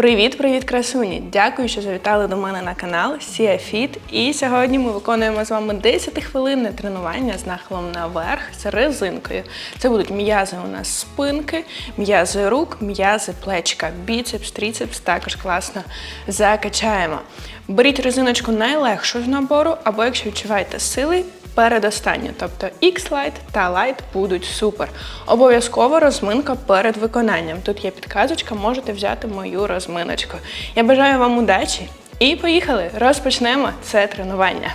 Привіт-привіт, красуні! Дякую, що завітали до мене на канал Sia Fit. І сьогодні ми виконуємо з вами 10-хвилинне тренування з нахилом наверх з резинкою. Це будуть м'язи у нас спинки, м'язи рук, м'язи плечка, біцепс, тріцепс також класно закачаємо. Беріть резиночку найлегшу з набору, або якщо відчуваєте сили, передостанню, тобто X-Light та Light будуть супер. Обов'язково розминка перед виконанням. Тут є підказочка, можете взяти мою розминочку. Я бажаю вам удачі і поїхали! Розпочнемо це тренування.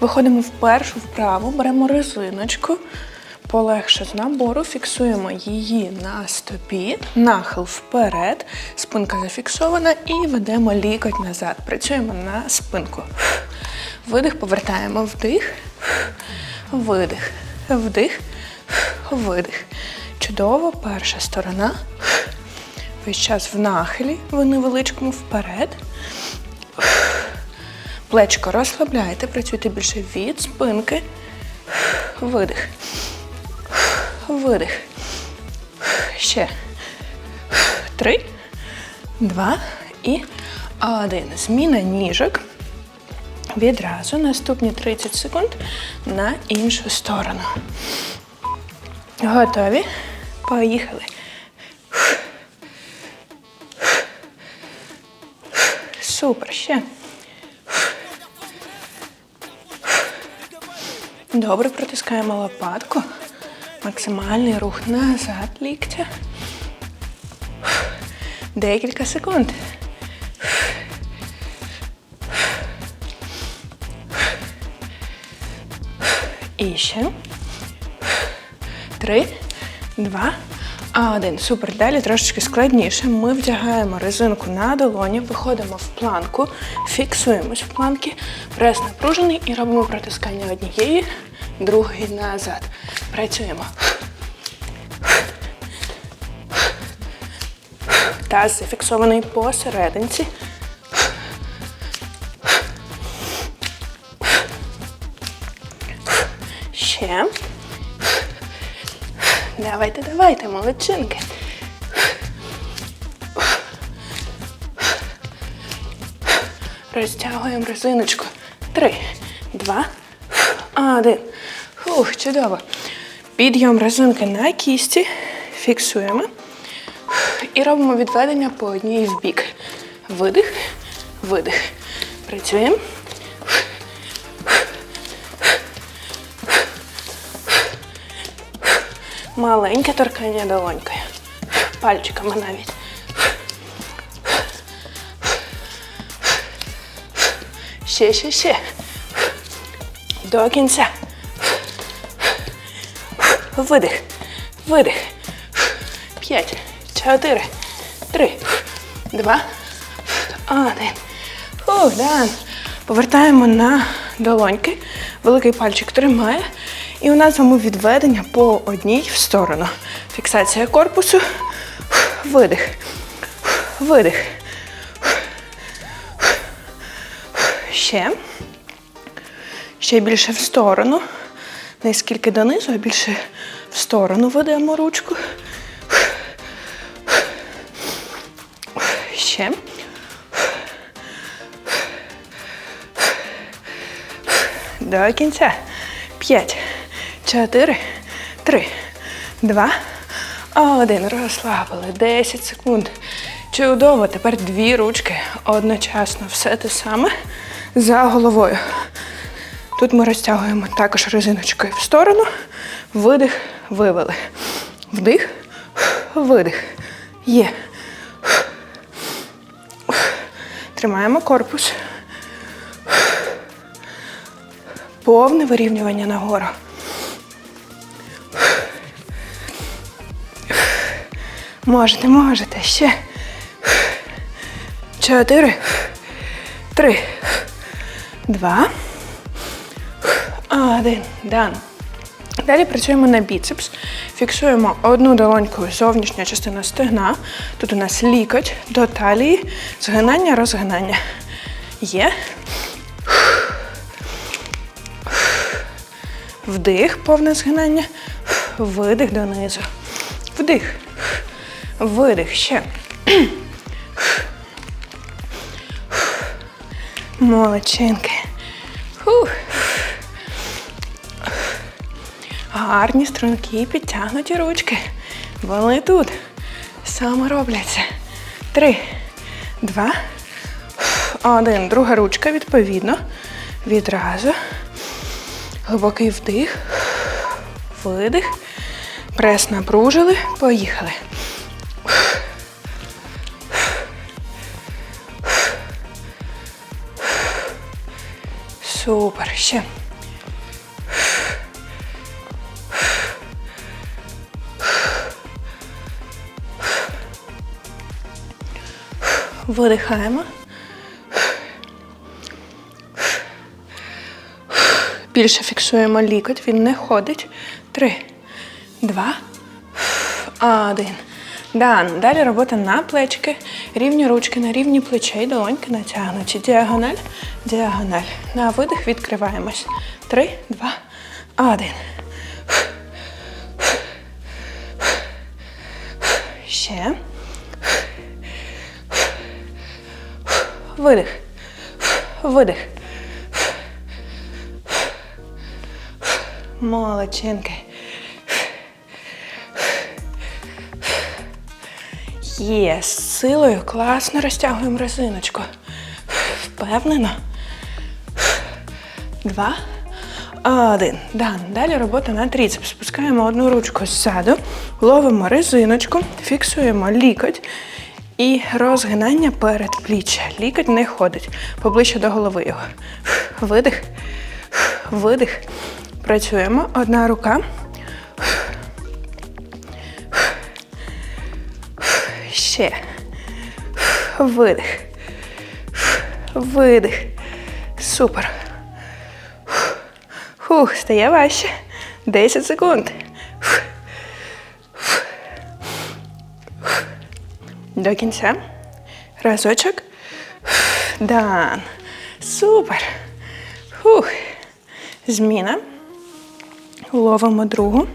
Виходимо в першу вправу, беремо резиночку. Полегше з набору, фіксуємо її на стопі, нахил вперед, спинка зафіксована і ведемо лікоть назад. Працюємо на спинку. Видих, повертаємо вдих, видих, вдих, видих. Чудово, перша сторона. Весь час в нахилі, в невеличкому вперед. Плечко розслабляйте, працюйте більше від спинки. Видих. Видих. Ще. Три, два і один. Зміна ніжок. Відразу наступні 30 секунд на іншу сторону. Готові? Поїхали. Супер, ще. Добре, протискаємо лопатку. Максимальний рух назад ліктя. Декілька секунд. І ще. Три, два, один. Супер. Далі трошечки складніше. Ми вдягаємо резинку на долоні, виходимо в планку, фіксуємось в планки, прес напружений і робимо протискання однієї, другої назад. Працюємо. Таз зафіксований посерединці. Ще. Давайте, давайте, молодчинки. Розтягуємо резиночку. Три, два, один. Фух, чудово. Підйом резинки на кісті. Фіксуємо. І робимо відведення по одній в бік. Видих, видих. Працюємо. Маленьке торкання долонькою. Пальчиками навіть. Ще, ще, ще. До кінця. Видих. Видих. П'ять. Чотири. Три. Два. Один. Повертаємо на долоньки. Великий пальчик тримає. І у нас з вами відведення по одній в сторону. Фіксація корпусу. Видих. Видих. Ще. Ще більше в сторону. Не скільки донизу, а більше в сторону ведемо ручку. Ще. До кінця. П'ять, чотири, три, два, один. Розслабили. Десять секунд. Чудово. Тепер дві ручки одночасно. Все те саме за головою. Тут ми розтягуємо також резиночкою в сторону. Видих, вивели. Вдих, видих. Є. Тримаємо корпус. Повне вирівнювання нагору. Можете, можете. Ще. Чотири. Три. Два. Один. Дан. Далі працюємо на біцепс. Фіксуємо одну долонькою зовнішня частина стегна. Тут у нас лікоть до талії, згинання, розгинання. Є. Вдих, повне згинання. Видих донизу. Вдих. Видих. Ще. Молодчинки. Гарні, стрункі, підтягнуті ручки. Вони тут. Саме робляться. Три, два, один. Друга ручка відповідно. Відразу. Глибокий вдих. Видих. Прес напружили. Поїхали. Супер. Ще. Видихаємо. Більше фіксуємо лікоть, він не ходить. Три, два, один. Дан. Далі робота на плечки. Рівні ручки на рівні плечей, долоньки натягнуті. Діагональ, діагональ. На видих відкриваємось. Три, два, один. Ще. Видих. Видих. Молодчинки. Є, з силою класно розтягуємо резиночку. Впевнено. Два. Один. Дан. Далі робота на тріцепс. Спускаємо одну ручку ззаду, ловимо резиночку, фіксуємо лікоть і розгинання перед пліччя. Лікоть не ходить. Поближче до голови його. Видих. Видих. Працюємо. Одна рука. Ще. Видих. Видих. Супер. Фух, стає важче. 10 секунд. До кінця. Разочок. Дан. Супер. Фух. Зміна. Ловимо другу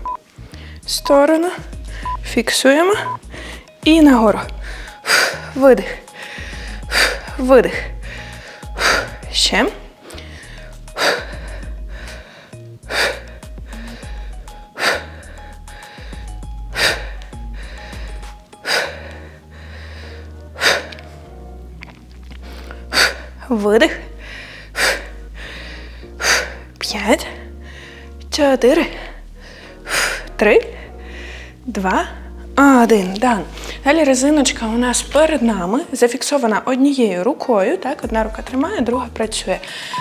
сторону. Фіксуємо. І нагору. Видих. Видих. Ще. Видих. П'ять. Чотири. Три. Два. Один. Дан. Далі резиночка у нас перед нами зафіксована однією рукою. Так, одна рука тримає, друга працює.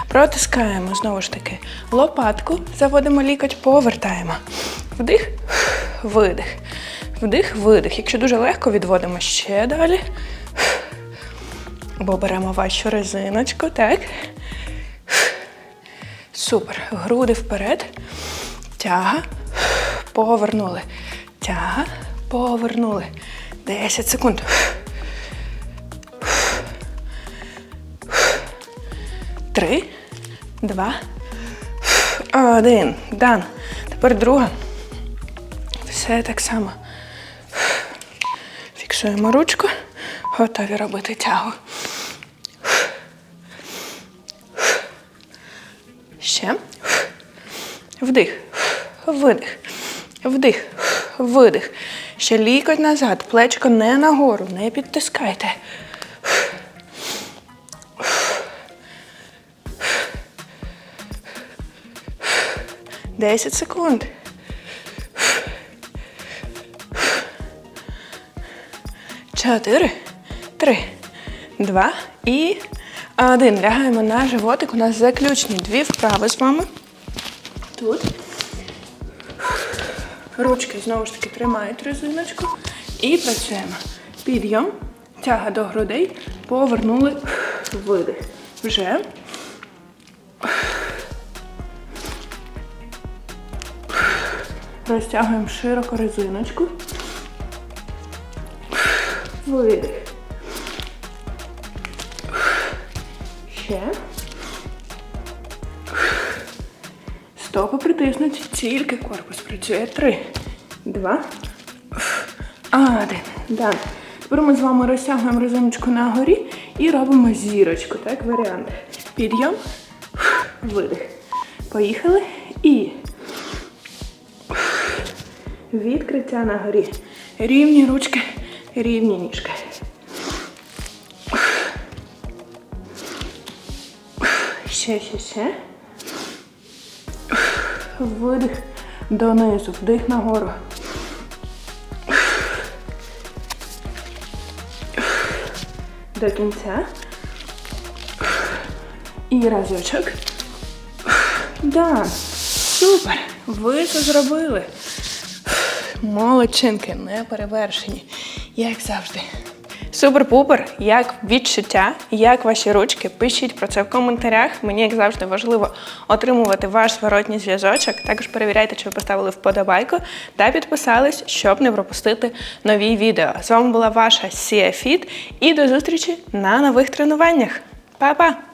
Протискаємо знову ж таки лопатку, заводимо лікоть, повертаємо. Вдих, видих. Вдих, видих. Якщо дуже легко, відводимо ще далі. Або беремо вашу резиночку, так. Супер. Груди вперед. Тяга. Повернули. Тяга. Повернули. 10 секунд. Три, два, один. Дан. Тепер друга. Все так само. Фіксуємо ручку. Готові робити тягу. Ще. Вдих. Видих. Вдих. Видих. Ще лікоть назад. Плечко не нагору. Не підтискайте. Десять секунд. Чотири, три, два і один. Лягаємо на животик. У нас заключні дві вправи з вами. Тут. Ручки знову ж таки тримають резиночку. І працюємо. Підйом, тяга до грудей, повернули видих. Вже. Розтягуємо широко резиночку. Видих. Ще. Стопи притиснуті, тільки корпус працює. Три, два, один. Дан. Тепер ми з вами розтягуємо резиночку на горі і робимо зірочку. Так, варіант. Підйом, видих. Поїхали. І відкриття на горі. Рівні ручки, рівні ніжки. Ще, ще, ще. Видих донизу, вдих нагору. До кінця. І разочок. Да, супер. Ви це зробили. Молодчинки, не перевершені, як завжди. Супер-пупер, як відчуття, як ваші ручки. Пишіть про це в коментарях. Мені, як завжди, важливо отримувати ваш зворотній зв'язочок. Також перевіряйте, чи ви поставили вподобайку та підписались, щоб не пропустити нові відео. З вами була ваша Сія Фіт і до зустрічі на нових тренуваннях. Па-па!